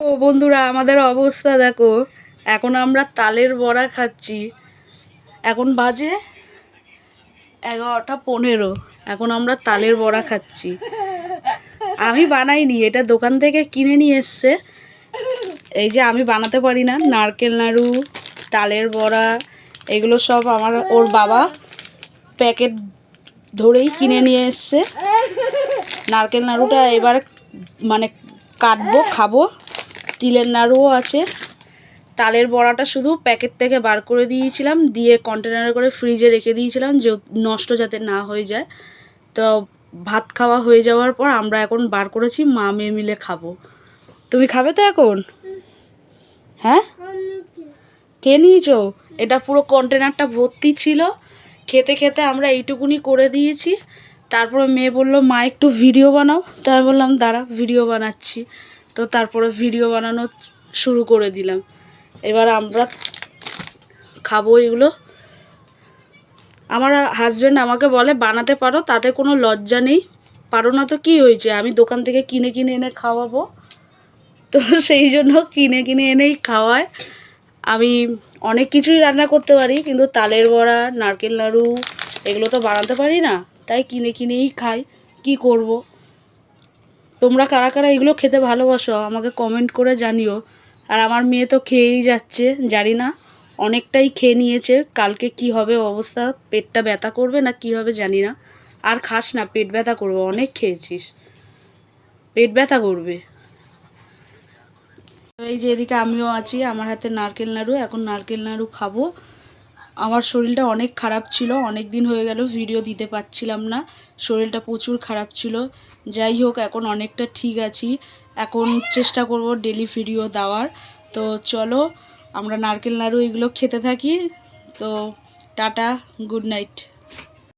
ও বন্ধুরা, আমাদের অবস্থা দেখো। এখন আমরা তালের বড়া খাচ্ছি। এখন বাজে এগারোটা পনেরো। এখন আমরা তালের বড়া খাচ্ছি। আমি বানাইনি, এটা দোকান থেকে কিনে নিয়ে এসছে। এই যে আমি বানাতে পারি না, নারকেল নাড়ু, তালের বড়া, এগুলো সব আমার ওর বাবা প্যাকেট ধরেই কিনে নিয়ে এসছে। নারকেল নাড়ুটা এবার মানে কাটবো, খাব। তিলের নাড়ুও আছে। তালের বড়াটা শুধু প্যাকেট থেকে বার করে দিয়েছিলাম, দিয়ে কন্টেনারে করে ফ্রিজে রেখে দিয়েছিলাম যে নষ্ট যাতে না হয়ে যায়। তো ভাত খাওয়া হয়ে যাওয়ার পর আমরা এখন বার করেছি, মা মেয়ে মিলে খাব। তুমি খাবে তো এখন? হ্যাঁ? খেয়ে নিয়েছো? এটা পুরো কন্টেনারটা ভর্তি ছিল। খেতে খেতে আমরা এইটুকুনি করে দিয়েছি। তারপরে মেয়ে বলল, মা, একটু ভিডিও বানাও। তাই বললাম, দাঁড়া ভিডিও বানাচ্ছি। তো তারপরে ভিডিও বানানো শুরু করে দিলাম। এবার আমরা খাব এগুলো। আমার হাজব্যান্ড আমাকে বলে, বানাতে পারো, তাতে কোনো লজ্জা নেই। পারো না তো কী হয়েছে? আমি দোকান থেকে কিনে কিনে এনে খাওয়াবো। তো সেই জন্য কিনে কিনে এনেই খাওয়ায়। আমি অনেক কিছুই রান্না করতে পারি, কিন্তু তালের বড়া, নারকেল নাড়ু এগুলো তো বানাতে পারি না। তাই কিনে কিনেই খাই। কি করব? তোমরা কারা কারা এগুলো খেতে ভালোবাসো আমাকে কমেন্ট করে জানিও। আর আমার মেয়ে তো খেয়েই যাচ্ছে, জানি না। অনেকটাই খেয়ে নিয়েছে, কালকে কি হবে অবস্থা, পেটটা ব্যথা করবে না কি হবে জানি না। আর খাস না, পেট ব্যথা করবে, অনেক খেয়েছিস। পেট ব্যথা করবে। এই যে এদিকে আমিও আছি, আমার হাতে নারকেল নাড়ু, এখন নারকেল নাড়ু খাব। আমার শরীরটা অনেক খারাপ ছিল অনেক দিন হয়ে গেল ভিডিও দিতে পারছিলাম না, শরীরটা প্রচুর খারাপ ছিল। যাই হোক, এখন অনেকটা ঠিক আছি। এখন চেষ্টা করব ডেলি ভিডিও দেওয়ার। তো চলো, আমরা নারকেল নাড়ু এগুলো খেতে থাকি। তো টাটা গুড নাইট